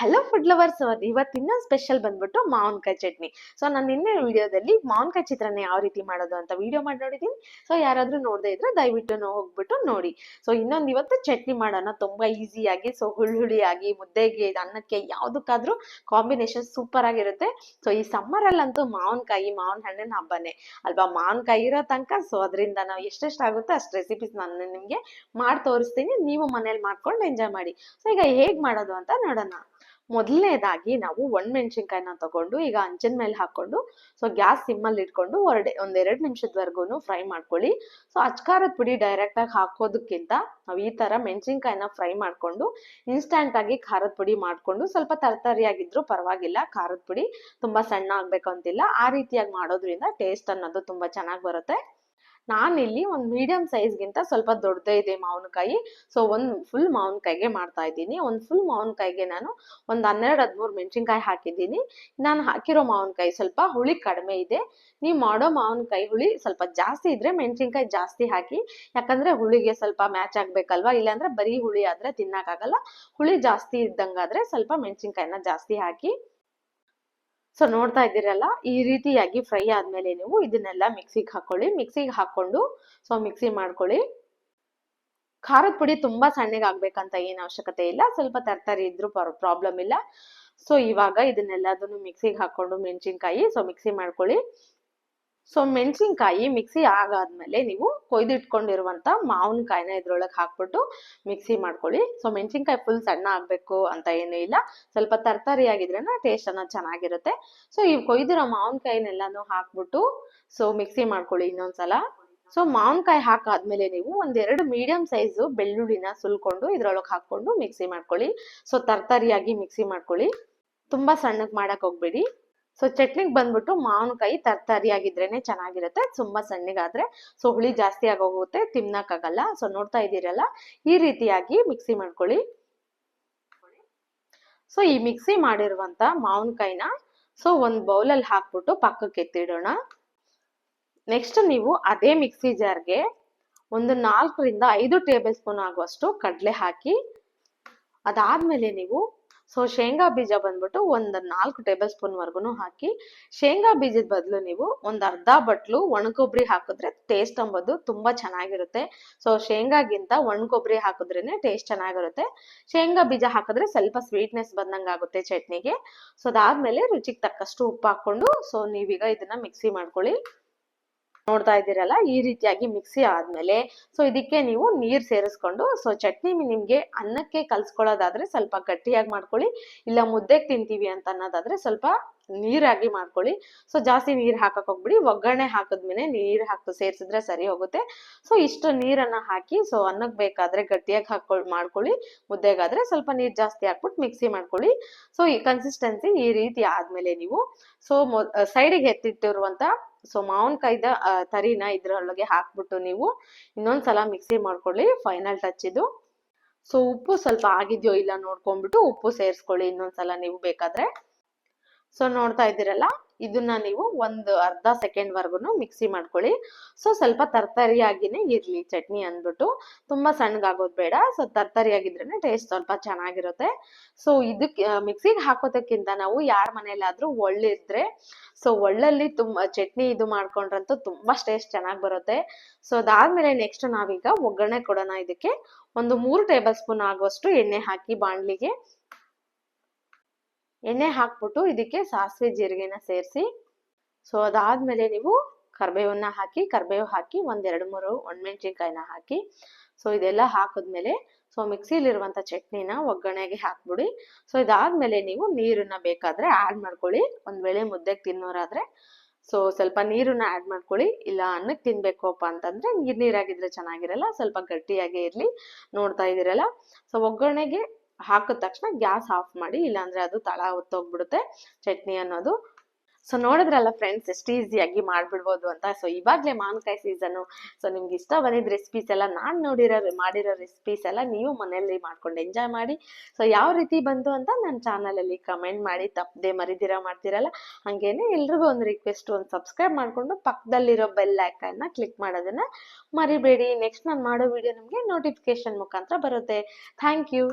Hello food lovers ಇವತ್ತು ಇನ್ನೊಂದು special ಬಂದ್ಬಿಟ್ಟು ಮಾವಿನಕಾಯಿ ಚಟ್ನಿ. ಸೊ ನಾನು ನಿನ್ನೆ ವಿಡಿಯೋದಲ್ಲಿ ಮಾವಿನಕಾಯಿ ಚಿತ್ರಾನ್ನ ಯಾವ ರೀತಿ ಮಾಡೋದು ಅಂತ ವಿಡಿಯೋ ಮಾಡಿ ನೋಡಿದ್ದೀನಿ. ಸೊ ಯಾರಾದರೂ ನೋಡದೇ ಇದ್ರೆ ದಯವಿಟ್ಟು ಹೋಗ್ಬಿಟ್ಟು ನೋಡಿ. ಸೊ ಇನ್ನೊಂದು ಇವತ್ತು ಚಟ್ನಿ ಮಾಡೋಣ. ತುಂಬಾ ಈಸಿಯಾಗಿ ಸೊ ಹುಳಿ ಹುಳಿಯಾಗಿ ಮುದ್ದೆಗೆ, ಅನ್ನಕ್ಕೆ ಯಾವುದಕ್ಕಾದ್ರೂ ಕಾಂಬಿನೇಷನ್ ಸೂಪರ್ ಆಗಿರುತ್ತೆ. ಸೊ ಈ ಸಮ್ಮರಲ್ಲಂತೂ ಮಾವಿನಕಾಯಿ, ಮಾವಿನ ಹಣ್ಣಿನ ಹಬ್ಬನೇ. ಅಲ್ವಾ? ಮಾವಿನಕಾಯಿ ಇರೋ ತನಕ ಸೊ ಅದರಿಂದ ನಾವು ಎಷ್ಟೆಷ್ಟು ಆಗುತ್ತೋ ಅಷ್ಟು ರೆಸಿಪೀಸ್ ನಾನು ನಿಮಗೆ ಮಾಡಿ ತೋರಿಸ್ತೀನಿ. ನೀವು ಮನೇಲಿ ಮಾಡ್ಕೊಂಡು ಎಂಜಾಯ್ ಮಾಡಿ. ಸೊ ಈಗ ಹೇಗೆ ಮಾಡೋದು ಅಂತ ನೋಡೋಣ. ಮೊದಲನೇದಾಗಿ ನಾವು ಒಣಮೆಣಸಿನ್ಕಾಯಿನ ತಗೊಂಡು ಈಗ ಅಂಚಿನ ಮೇಲೆ ಹಾಕೊಂಡು ಸೊ ಗ್ಯಾಸ್ ಸಿಮ್ಮಲ್ಲಿ ಇಟ್ಕೊಂಡು ಒಂದೆರಡು ನಿಮಿಷದವರೆಗೂ ಫ್ರೈ ಮಾಡ್ಕೊಳ್ಳಿ. ಸೊ ಅಚ್ಕಾರದ ಪುಡಿ ಡೈರೆಕ್ಟಾಗಿ ಹಾಕೋದಕ್ಕಿಂತ ನಾವು ಈ ತರ ಮೆಣಸಿನ್ಕಾಯಿನ ಫ್ರೈ ಮಾಡ್ಕೊಂಡು ಇನ್ಸ್ಟಂಟ್ ಆಗಿ ಖಾರದ ಪುಡಿ ಮಾಡ್ಕೊಂಡು ಸ್ವಲ್ಪ ತರತರಿಯಾಗಿದ್ರು ಪರವಾಗಿಲ್ಲ, ಖಾರದ ಪುಡಿ ತುಂಬಾ ಸಣ್ಣ ಆಗಬೇಕು ಅಂತಿಲ್ಲ ಆ ರೀತಿಯಾಗಿ ಮಾಡೋದ್ರಿಂದ ಟೇಸ್ಟ್ ಅನ್ನೋದು ತುಂಬಾ ಚೆನ್ನಾಗಿ ಬರುತ್ತೆ. ನಾನಿಲ್ಲಿ ಒಂದು ಮೀಡಿಯಂ ಸೈಜ್ಗಿಂತ ಸ್ವಲ್ಪ ದೊಡ್ಡದೇ ಇದೆ ಮಾವಿನಕಾಯಿ. ಸೊ ಒಂದು ಫುಲ್ ಮಾವಿನಕಾಯಿಗೆ ಮಾಡ್ತಾ ಇದ್ದೀನಿ. ಒಂದು ಫುಲ್ ಮಾವಿನಕಾಯಿಗೆ ನಾನು ಒಂದು ಹನ್ನೆರಡು ಹದಿಮೂರು ಮೆಣಸಿನ್ಕಾಯಿ ಹಾಕಿದ್ದೀನಿ. ನಾನು ಹಾಕಿರೋ ಮಾವಿನಕಾಯಿ ಸ್ವಲ್ಪ ಹುಳಿ ಕಡಿಮೆ ಇದೆ. ನೀವು ಮಾಡೋ ಮಾವಿನಕಾಯಿ ಹುಳಿ ಸ್ವಲ್ಪ ಜಾಸ್ತಿ ಇದ್ರೆ ಮೆಣಸಿನ್ಕಾಯಿ ಜಾಸ್ತಿ ಹಾಕಿ, ಯಾಕಂದ್ರೆ ಹುಳಿಗೆ ಸ್ವಲ್ಪ ಮ್ಯಾಚ್ ಆಗ್ಬೇಕಲ್ವಾ? ಇಲ್ಲಾಂದ್ರೆ ಬರೀ ಹುಳಿ ಆದ್ರೆ ತಿನ್ನಕ್ಕಾಗಲ್ಲ. ಹುಳಿ ಜಾಸ್ತಿ ಇದ್ದಂಗಾದ್ರೆ ಸ್ವಲ್ಪ ಮೆಣಸಿನ್ಕಾಯಿನ ಜಾಸ್ತಿ ಹಾಕಿ ಸೊ ನೋಡ್ತಾ ಇದ್ದೀರಲ್ಲ, ಈ ರೀತಿಯಾಗಿ ಫ್ರೈ ಆದ್ಮೇಲೆ ನೀವು ಇದನ್ನೆಲ್ಲ ಮಿಕ್ಸಿಗೆ ಹಾಕೊಳ್ಳಿ. ಮಿಕ್ಸಿಗೆ ಹಾಕೊಂಡು ಸೊ ಮಿಕ್ಸಿ ಮಾಡ್ಕೊಳ್ಳಿ. ಖಾರದ ಪುಡಿ ತುಂಬಾ ಸಣ್ಣಗೆ ಆಗ್ಬೇಕಂತ ಏನ್ ಅವಶ್ಯಕತೆ ಇಲ್ಲ. ಸ್ವಲ್ಪ ತರಕಾರಿ ಇದ್ರೂ ಪ್ರಾಬ್ಲಮ್ ಇಲ್ಲ. ಸೊ ಇವಾಗ ಇದನ್ನೆಲ್ಲದನ್ನು ಮಿಕ್ಸಿಗೆ ಹಾಕೊಂಡು ಮೆಣಸಿನ್ಕಾಯಿ ಸೊ ಮಿಕ್ಸಿ ಮಾಡ್ಕೊಳ್ಳಿ. ಸೊ ಮೆಣಸಿನ್ಕಾಯಿ ಮಿಕ್ಸಿ ಆಗಾದ್ಮೇಲೆ ನೀವು ಕೊಯ್ದಿಟ್ಕೊಂಡಿರುವಂಥ ಮಾವಿನಕಾಯಿನ ಇದ್ರೊಳಗೆ ಹಾಕ್ಬಿಟ್ಟು ಮಿಕ್ಸಿ ಮಾಡ್ಕೊಳ್ಳಿ. ಸೊ ಮೆಣಸಿನ್ಕಾಯಿ ಫುಲ್ ಸಣ್ಣ ಆಗ್ಬೇಕು ಅಂತ ಏನೂ ಇಲ್ಲ. ಸ್ವಲ್ಪ ತರಕಾರಿ ಆಗಿದ್ರೇನ ಟೇಸ್ಟ್ ಚೆನ್ನಾಗಿರುತ್ತೆ. ಸೊ ಈ ಕೊಯ್ದಿರೋ ಮಾವಿನಕಾಯಿನೆಲ್ಲಾನು ಹಾಕ್ಬಿಟ್ಟು ಸೊ ಮಿಕ್ಸಿ ಮಾಡ್ಕೊಳ್ಳಿ ಇನ್ನೊಂದ್ಸಲ. ಸೊ ಮಾವಿನಕಾಯಿ ಹಾಕಾದ್ಮೇಲೆ ನೀವು ಒಂದೆರಡು ಮೀಡಿಯಂ ಸೈಜು ಬೆಳ್ಳುಳ್ಳಿನ ಸುಲ್ಕೊಂಡು ಇದ್ರೊಳಗೆ ಹಾಕ್ಕೊಂಡು ಮಿಕ್ಸಿ ಮಾಡ್ಕೊಳ್ಳಿ. ಸೊ ತರಕಾರಿಯಾಗಿ ಮಿಕ್ಸಿ ಮಾಡ್ಕೊಳ್ಳಿ. ತುಂಬ ಸಣ್ಣಕ್ಕೆ ಮಾಡಕ್ ಹೋಗ್ಬೇಡಿ. ಸೊ ಚಟ್ನಿಗೆ ಬಂದ್ಬಿಟ್ಟು ಮಾವಿನಕಾಯಿ ತರಕಾರಿ ಆಗಿದ್ರೇನೆ ಚೆನ್ನಾಗಿರುತ್ತೆ, ತುಂಬಾ ಸಣ್ಣಗಾದ್ರೆ. ಸೊ ಹುಳಿ ಜಾಸ್ತಿ ಆಗೋಗುತ್ತೆ, ತಿನ್ನಕ್ಕಾಗಲ್ಲ. ಸೊ ನೋಡ್ತಾ ಇದ್ದೀರಲ್ಲ, ಈ ರೀತಿಯಾಗಿ ಮಿಕ್ಸಿ ಮಾಡ್ಕೊಳ್ಳಿ. ಸೊ ಈ ಮಿಕ್ಸಿ ಮಾಡಿರುವಂತ ಮಾವಿನಕಾಯಿನ ಸೊ ಒಂದ್ ಬೌಲಲ್ಲಿ ಹಾಕ್ಬಿಟ್ಟು ಪಕ್ಕಕ್ಕೆ ಎತ್ತಿಡೋಣ. ನೆಕ್ಸ್ಟ್ ನೀವು ಅದೇ ಮಿಕ್ಸಿ ಜಾರ್ಗೆ ಒಂದು ನಾಲ್ಕರಿಂದ ಐದು ಟೇಬಲ್ ಸ್ಪೂನ್ ಆಗುವಷ್ಟು ಕಡಲೆ ಹಾಕಿ, ಅದಾದ್ಮೇಲೆ ನೀವು ಸೊ ಶೇಂಗಾ ಬೀಜ ಬಂದ್ಬಿಟ್ಟು ಒಂದು ನಾಲ್ಕು ಟೇಬಲ್ ಸ್ಪೂನ್ ವರ್ಗುನು ಹಾಕಿ, ಶೇಂಗಾ ಬೀಜದ ಬದಲು ನೀವು ಒಂದು ಅರ್ಧ ಬಟ್ಲು ಒಣಕೊಬ್ಬರಿ ಹಾಕಿದ್ರೆ ಟೇಸ್ಟ್ ಅಂಬೋದು ತುಂಬಾ ಚೆನ್ನಾಗಿರುತ್ತೆ. ಸೊ ಶೇಂಗಾಗಿಂತ ಒಣಕೊಬ್ಬರಿ ಹಾಕಿದ್ರೇನೆ ಟೇಸ್ಟ್ ಚೆನ್ನಾಗಿರುತ್ತೆ. ಶೇಂಗಾ ಬೀಜ ಹಾಕಿದ್ರೆ ಸ್ವಲ್ಪ ಸ್ವೀಟ್ನೆಸ್ ಆಗುತ್ತೆ ಚಟ್ನಿಗೆ. ಸೊ ಅದಾದ್ಮೇಲೆ ರುಚಿಗೆ ತಕ್ಕಷ್ಟು ಉಪ್ಪು ಹಾಕೊಂಡು ಸೊ ನೀವೀಗ ಇದನ್ನ ಮಿಕ್ಸಿ ಮಾಡ್ಕೊಳ್ಳಿ. ನೋಡ್ತಾ ಇದ್ದೀರಲ್ಲ, ಈ ರೀತಿಯಾಗಿ ಮಿಕ್ಸಿ ಆದ್ಮೇಲೆ, ಸೊ ಇದಕ್ಕೆ ನೀವು ನೀರ್ ಸೇರಿಸ್ಕೊಂಡು, ಸೊ ಚಟ್ನಿ ನಿಮ್ಗೆ ಅನ್ನಕ್ಕೆ ಕಲ್ಸ್ಕೊಳ್ಳೋದಾದ್ರೆ ಸ್ವಲ್ಪ ಗಟ್ಟಿಯಾಗಿ ಮಾಡ್ಕೊಳ್ಳಿ, ಇಲ್ಲ ಮುದ್ದೆಗೆ ತಿಂತೀವಿ ಅಂತ ಅನ್ನೋದಾದ್ರೆ ಸ್ವಲ್ಪ ನೀರಾಗಿ ಮಾಡ್ಕೊಳ್ಳಿ. ಸೊ ಜಾಸ್ತಿ ನೀರು ಹಾಕಕ್ ಹೋಗ್ಬಿಡಿ, ಒಗ್ಗರಣೆ ಹಾಕಿದ್ಮೇಲೆ ನೀರು ಹಾಕಿ ಸೇರಿಸಿದ್ರೆ ಸರಿ ಹೋಗುತ್ತೆ. ಸೊ ಇಷ್ಟು ನೀರನ್ನ ಹಾಕಿ, ಸೊ ಅನ್ನಕ್ಕೆ ಬೇಕಾದ್ರೆ ಗಟ್ಟಿಯಾಗಿ ಹಾಕೊಳ್, ಮಾಡ್ಕೊಳ್ಳಿ, ಮುದ್ದೆಗಾದ್ರೆ ಸ್ವಲ್ಪ ನೀರು ಜಾಸ್ತಿ ಹಾಕ್ಬಿಟ್ಟು ಮಿಕ್ಸಿ ಮಾಡ್ಕೊಳ್ಳಿ. ಸೊ ಈ ಕನ್ಸಿಸ್ಟೆನ್ಸಿ ಈ ರೀತಿ ಆದ್ಮೇಲೆ ನೀವು, ಸೊ ಸೈಡಿಗೆ ಎತ್ತಿಟ್ಟಿರುವಂತ ಸೊ ಮಾವಿನಕಾಯ್ದ ತರಿನ ಇದ್ರೊಳಗೆ ಹಾಕ್ಬಿಟ್ಟು ನೀವು ಇನ್ನೊಂದ್ಸಲ ಮಿಕ್ಸಿ ಮಾಡ್ಕೊಳ್ಳಿ ಫೈನಲ್ ಟಚ್ ಇದು. ಸೊ ಉಪ್ಪು ಸ್ವಲ್ಪ ಆಗಿದ್ಯೋ ಇಲ್ಲ ನೋಡ್ಕೊಂಡ್ಬಿಟ್ಟು ಉಪ್ಪು ಸೇರಿಸ್ಕೊಳ್ಳಿ ಇನ್ನೊಂದ್ಸಲ ನೀವು ಬೇಕಾದ್ರೆ. ಸೊ ನೋಡ್ತಾ ಇದ್ದೀರಲ್ಲ? ಇದನ್ನ ನೀವು ಒಂದು ಅರ್ಧ ಸೆಕೆಂಡ್ ವರ್ಗುನು ಮಿಕ್ಸಿ ಮಾಡ್ಕೊಳ್ಳಿ. ಸೊ ಸ್ವಲ್ಪ ತರ್ತರಿಯಾಗಿನೇ ಇರಲಿ ಚಟ್ನಿ ಅಂದ್ಬಿಟ್ಟು. ತುಂಬಾ ಸಣ್ಣಗಾಗೋದು ಬೇಡ. ಸೊ ತರ್ತರಿಯಾಗಿದ್ರೇನೆ ಟೇಸ್ಟ್ ಸ್ವಲ್ಪ ಚೆನ್ನಾಗಿರುತ್ತೆ. ಸೊ ಇದಕ್ಕೆ ಮಿಕ್ಸಿಗೆ ಹಾಕೋದಕ್ಕಿಂತ ನಾವು ಯಾರ ಮನೇಲಾದ್ರೂ ಒಳ್ಳಿದ್ರೆ ಸೊ ಒಳ್ಳಲ್ಲಿ ತುಂಬಾ, ಚಟ್ನಿ ಇದು ಮಾಡ್ಕೊಂಡ್ರಂತೂ ತುಂಬಾ ಟೇಸ್ಟ್ ಚೆನ್ನಾಗಿ ಬರುತ್ತೆ. ಸೊ ಅದಾದ್ಮೇಲೆ ನೆಕ್ಸ್ಟ್ ನಾವೀಗ ಒಗ್ಗರಣೆ ಕೊಡೋಣ. ಇದಕ್ಕೆ ಒಂದು ಮೂರು ಟೇಬಲ್ ಸ್ಪೂನ್ ಆಗುವಷ್ಟು ಎಣ್ಣೆ ಹಾಕಿ ಬಾಣ್ಲಿಗೆ. ಎಣ್ಣೆ ಹಾಕ್ಬಿಟ್ಟು ಇದಕ್ಕೆ ಸಾಸಿವೆ ಜೀರಿಗೆನ ಸೇರಿಸಿ. ಸೊ ಅದಾದ್ಮೇಲೆ ನೀವು ಕರ್ಬೇವನ್ನ ಹಾಕಿ, ಕರ್ಬೇವು ಹಾಕಿ ಒಂದೆರಡು ಮೂರು ಒಣಮೆಣ್ಸಿನ್ಕಾಯಿನ ಹಾಕಿ. ಸೊ ಇದೆಲ್ಲ ಹಾಕಿದ್ಮೇಲೆ ಸೊ ಮಿಕ್ಸಿಲಿರುವಂಥ ಚಟ್ನಿನ ಒಗ್ಗರಣೆಗೆ ಹಾಕ್ಬಿಡಿ. ಸೊ ಇದಾದ್ಮೇಲೆ ನೀವು ನೀರನ್ನ ಬೇಕಾದ್ರೆ ಆಡ್ ಮಾಡ್ಕೊಳ್ಳಿ. ಒಂದ್ ವೇಳೆ ಮುದ್ದೆಗೆ ತಿನ್ನೋರಾದ್ರೆ ಸೊ ಸ್ವಲ್ಪ ನೀರನ್ನ ಆಡ್ ಮಾಡ್ಕೊಳ್ಳಿ. ಇಲ್ಲ ಅನ್ನಕ್ಕೆ ತಿನ್ಬೇಕಪ್ಪ ಅಂತಂದ್ರೆ, ನೀರ್ ನೀರಾಗಿದ್ರೆ ಚೆನ್ನಾಗಿರಲ್ಲ, ಸ್ವಲ್ಪ ಗಟ್ಟಿಯಾಗೇ ಇರಲಿ. ನೋಡ್ತಾ ಇದ್ದೀರಲ್ಲ ಸೊ ಒಗ್ಗರಣೆಗೆ ಹಾಕಿದ ತಕ್ಷಣ ಗ್ಯಾಸ್ ಆಫ್ ಮಾಡಿ, ಇಲ್ಲಾಂದ್ರೆ ಅದು ತಳ ಹೊತ್ತೋಗ್ಬಿಡುತ್ತೆ ಚಟ್ನಿ ಅನ್ನೋದು. ಸೊ ನೋಡಿದ್ರಲ್ಲ ಫ್ರೆಂಡ್ಸ್ ಎಷ್ಟು ಈಸಿಯಾಗಿ ಮಾಡ್ಬಿಡ್ಬೋದು ಅಂತ. ಸೊ ಇವಾಗಲೇ ಮಾವಿನಕಾಯಿ ಸೀಸನು ಸೊ ನಿಮ್ಗೆ ಇಷ್ಟ ಬಂದಿದ್ದ ರೆಸಿಪೀಸ್ ಎಲ್ಲ ನಾನು ನೋಡಿರೋ, ಮಾಡಿರೋ ರೆಸಿಪೀಸ್ ಎಲ್ಲ ನೀವು ಮನೆಯಲ್ಲಿ ಮಾಡ್ಕೊಂಡು ಎಂಜಾಯ್ ಮಾಡಿ. ಸೊ ಯಾವ ರೀತಿ ಬಂತು ಅಂತ ನನ್ನ ಚಾನಲಲ್ಲಿ ಕಮೆಂಟ್ ಮಾಡಿ, ತಪ್ಪದೆ ಮರಿದಿರ ಮಾಡ್ತಿರಲ್ಲ, ಹಾಗೇನೆ ಎಲ್ರಿಗೂ ಒಂದು ರಿಕ್ವೆಸ್ಟ್ ಒಂದು ಸಬ್ಸ್ಕ್ರೈಬ್ ಮಾಡಿಕೊಂಡು ಪಕ್ಕದಲ್ಲಿರೋ ಬೆಲ್ ಐಕನ್ನ ಕ್ಲಿಕ್ ಮಾಡೋದನ್ನು ಮರಿಬೇಡಿ. ನೆಕ್ಸ್ಟ್ ನಾನು ಮಾಡೋ ವಿಡಿಯೋ ನಿಮಗೆ ನೋಟಿಫಿಕೇಶನ್ ಮುಖಾಂತರ ಬರುತ್ತೆ. Thank you